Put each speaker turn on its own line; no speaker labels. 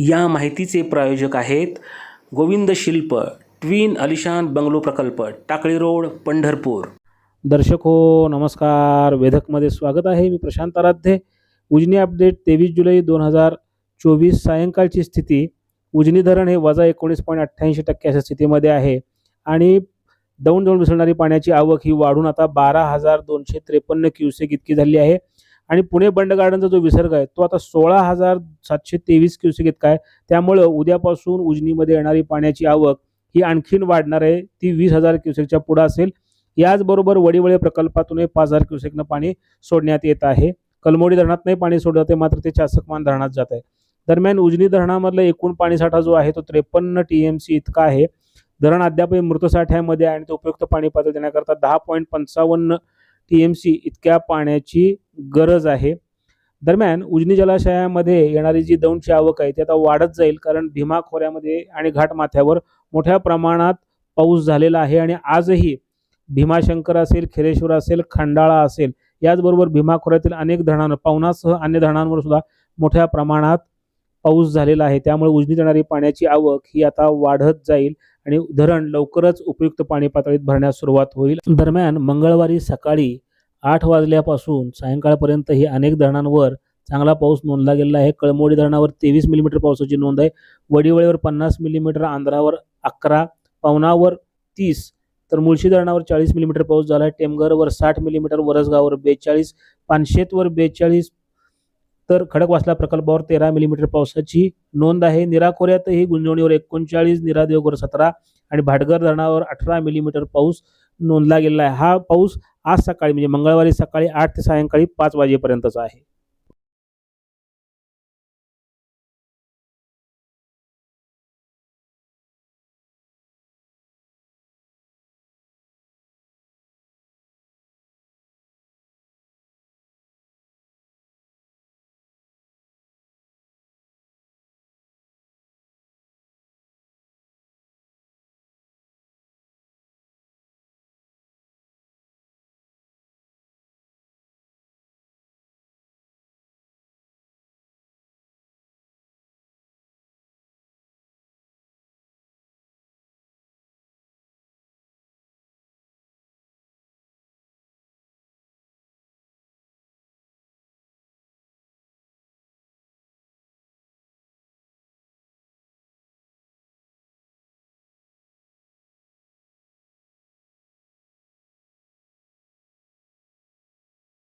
या माहितीचे प्रायोजक आहेत गोविंद शिल्प ट्विन अलिशान बंगलो प्रकल्प टाकळी रोड पंढरपूर.
दर्शक हो नमस्कार. वेधकमध्ये स्वागत आहे. मी प्रशांत आराध्ये. उजनी अपडेट तेवीस जुलै दोन हजार चोवीस सायंकाळची स्थिती. उजनी धरण हे वजा एकोणीस पॉईंट अठ्ठ्याऐंशी टक्के अशा स्थितीमध्ये आहे. आणि दौंड दौंड मिसळणारी पाण्याची आवक ही वाढून आता बारा हजार दोनशे त्रेपन्न क्युसेक इतकी झाली आहे. आणि पुणे बंड गार्डनचा जो विसर्ग आहे तो आता सोळा हजार सातशे तेवीस क्युसेक इतका आहे. त्यामुळं उद्यापासून उजनीमध्ये येणारी पाण्याची आवक ही आणखीन वाढणार आहे. ती वीस हजार क्युसेकच्या पुढं असेल. याचबरोबर वडीवळे प्रकल्पातूनही पाच हजार क्युसेकनं पाणी सोडण्यात येत आहे. कलमोडी धरणातनंही पाणी सोडलं जाते मात्र ते चासकमान धरणात जात आहे. दरम्यान उजनी धरणामधला एकूण पाणीसाठा जो आहे तो त्रेपन्न टी एम सी इतका आहे. धरण अद्यापही मृतसाठ्यामध्ये आहे आणि तो उपयुक्त पाणी पातळी देण्याकरता दहा पॉईंट पंचावन्न टी एम सी इतक्या पाण्याची गरज आहे. दरम्यान उजनी जलाशयामध्ये येणारी जी दौंडची आवक आहे ती आता वाढत जाईल कारण भीमा खोऱ्यामध्ये आणि घाटमाथ्यावर मोठ्या प्रमाणात पाऊस झालेला आहे आणि आजही भीमाशंकर असेल खेरेश्वर असेल खंडाळा असेल याचबरोबर भीमा खोऱ्यातील अनेक धरणांवर पावनासह अन्य धरणांवर सुद्धा मोठ्या प्रमाणात पाऊस झालेला आहे. त्यामुळे उजनीत येणारी पाण्याची आवक ही आता वाढत जाईल आणि धरण लवकरच उपयुक्त पाणी पातळीत भरण्यास सुरुवात होईल. दरम्यान मंगळवारी सकाळी आठ वाजल्यापासून सायंकाळपर्यंतही अनेक धरणांवर चांगला पाऊस नोंदला गेलेला आहे. कळमोडी धरणावर तेवीस मिलीमीटर पावसाची नोंद आहे. वडिवळेवर पन्नास मिलीमीटर आंध्रावर अकरा पवनावर तीस तर मुळशी धरणावर चाळीस मिलीमीटर पाऊस झाला आहे. टेमघरवर साठ मिलीमीटर वरसगाववर बेचाळीस पानशेतवर बेचाळीस तर खडकवासला प्रकल्पावर तेरा मिलीमीटर पावसाची नोंद आहे. निराखोऱ्यातही गुंजवणीवर एकोणचाळीस निरादेववर सतरा आणि भाटगर धरणावर अठरा मिलीमीटर पाऊस नोंदला गेलेला आहे. हा पाऊस आज सकाळी म्हणजे मंगळवारी सकाळी आठ ते सायंकाळी पाच वाजेपर्यंतचा आहे.